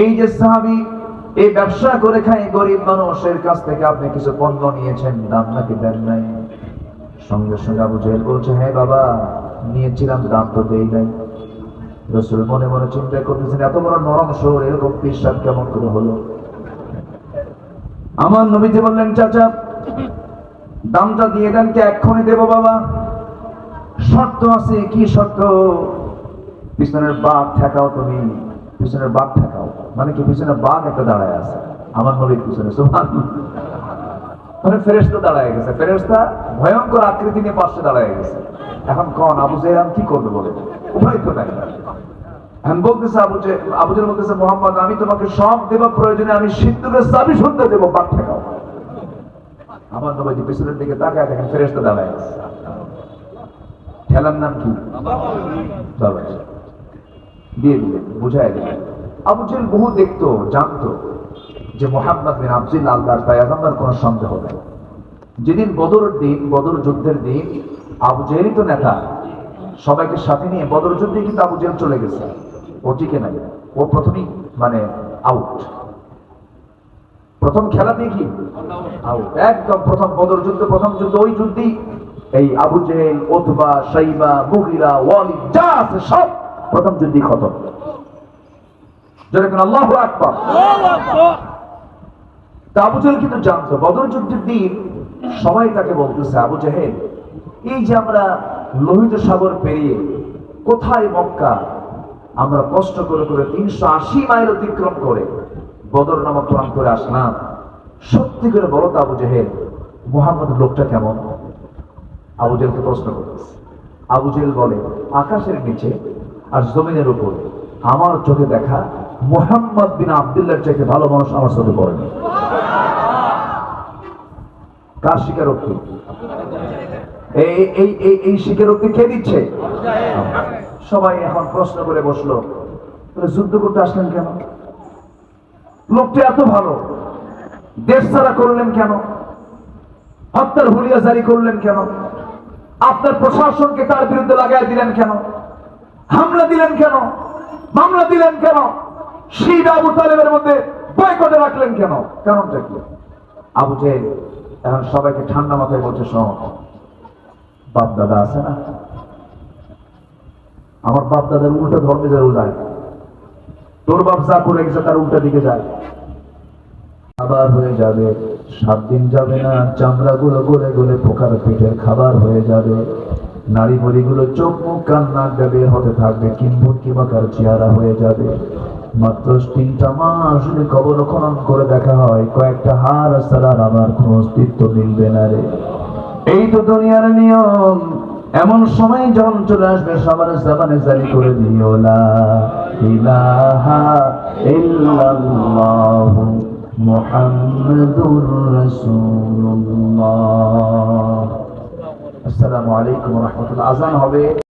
এই যে সাহাবি, এই ব্যবসা করে খায় গরিব মানুষের কাছ থেকে আপনি কিছু পণ্য নিয়েছেন, দাম নাকি দেন নাই? সঙ্গে সঙ্গে আবু জেল বলছে হ্যাঁ বাবা, নিয়েছিলাম, দাম তো দেই নাই। রসুল মনে মনে চিন্তা করতেছেন, এত বড় নরম শহর, এরকম বিশ্বাস কেমন করে হলো? আমার নবীজি বললেন, চাচা, দামটা দিয়ে দেন কি এক্ষুনি দেবো বাবা? শর্ত আছে, কি শর্ত? পিছনের বাঘ ঠেকাও তুমি। পিছনের বাঘ ঠেকাও মানে কি পিছনে বাঘ একটা দাঁড়ায় আছে। আমার নবীর পিছনে মানে ফেরেস্তা দাঁড়ায় গেছে। ফেরেস্তা ভয়ঙ্কর আকৃতি নিয়ে পাশে দাঁড়ায় গেছে। এখন কন, আবু কি করবে বলে তো নাই। বলতেছে আবু জের বলতেছে, মোহাম্মদ, আমি তোমাকে সব দেবা প্রয়োজনে আমি সিদ্ধুকের চাবি শুনতে দেবো, বাঘ ঠেকাও। আমার নবীজি পিছনের দিকে তাকায়, দেখেন ফেরেস্তা দাঁড়ায় আছে। খেলার নাম কি? দিয়ে দিলেন বুঝাই দিলেন। আবু জেল বহু দেখতো, জানতো যে মোহাম্মদ বিন আব্দুল আল্লাহর পায়াগম্বর কোনো সন্দেহ নেই। যেদিন বদর দিন, বদর যুদ্ধের দিন, আবু জেলই তো নেতা। সবাইকে সাথে নিয়ে বদর যুদ্ধে কিন্তু আবু জেল চলে গেছে। ও টিকে নাই। ও প্রথমেই মানে আউট প্রথম খেলাতেই কি? আউট একদম প্রথম বদর যুদ্ধ, প্রথম যুদ্ধ, ওই যুদ্ধেই এই আবু জেল ওতবা সাইবা, মুগিরা ওয়ালি যা আছে সব প্রথম যুদ্ধই খতম। যেরকম আল্লাহ আকবার। আবু কিন্তু জানতো, বদর যুদ্ধের দিন সবাই তাকে বলতেছে, আবু এই যে আমরা লোহিত সাগর পেরিয়ে কোথায় মক্কা? আমরা কষ্ট করে করে তিনশো আশি মাইল অতিক্রম করে বদর নামক প্রাণ করে আসলাম। সত্যি করে বলো তো আবু জেহেল, মোহাম্মদ লোকটা কেমন? আবু জেলকে প্রশ্ন করতেছে। আবু জেল বলে, আকাশের নিচে আর জমিনের উপর। আমার চোখে দেখা মোহাম্মদ বিন আবদুল্লাহর চাইতে ভালো মানুষ আমার চোখে পড়েনি কার স্বীকারোক্তি? এই এই এই স্বীকারোক্তি কে দিচ্ছে? সবাই এখন প্রশ্ন করে বসল যুদ্ধ করতে আসলেন কেন? লোকটা এত ভালো, দেশ ছাড়া করলেন কেন? হত্যার হুলিয়া জারি করলেন কেন? আপনার প্রশাসনকে তার বিরুদ্ধে লাগাই দিলেন কেন? হামলা দিলেন কেন? মামলা দিলেন কেন? শিব আবু তালেবের মধ্যে বয়কটে রাখলেন কেন? কারণটা কি? আবু জেহেল, এখন সবাইকে ঠান্ডা মাথায় বলছে, শোন। বাপ দাদা আছে না? আমার বাপ দাদার উল্টা ধর্মে যায় যায়। তোর বাপ যা করে গেছে, তার উল্টা দিকে যায়। খাবার হয়ে যাবে, সাত দিন যাবে না চামড়া গুলো গলে গলে পোকার পেটের খাবার হয়ে যাবে। নারী বলিগুলো চোখ মুখ কান নাক দিয়ে বের হতে থাকবে কিম্বুত কিমাকার চেহারা হয়ে যাবে। মাত্র তিনটা মাস যদি কবর খনন করে দেখা হয়, কয়েকটা হার আর আমার কোনো অস্তিত্ব মিলবে না রে। এই তো দুনিয়ার নিয়ম। এমন সময় যখন চলে আসবে, সবার জামানে জারি করে দিও, লা ইলাহা ইল্লাল্লাহ মুহাম্মাদুর রাসূলুল্লাহ। আসসালামু আলাইকুম রহমতুল্লাহ। আজান হবে।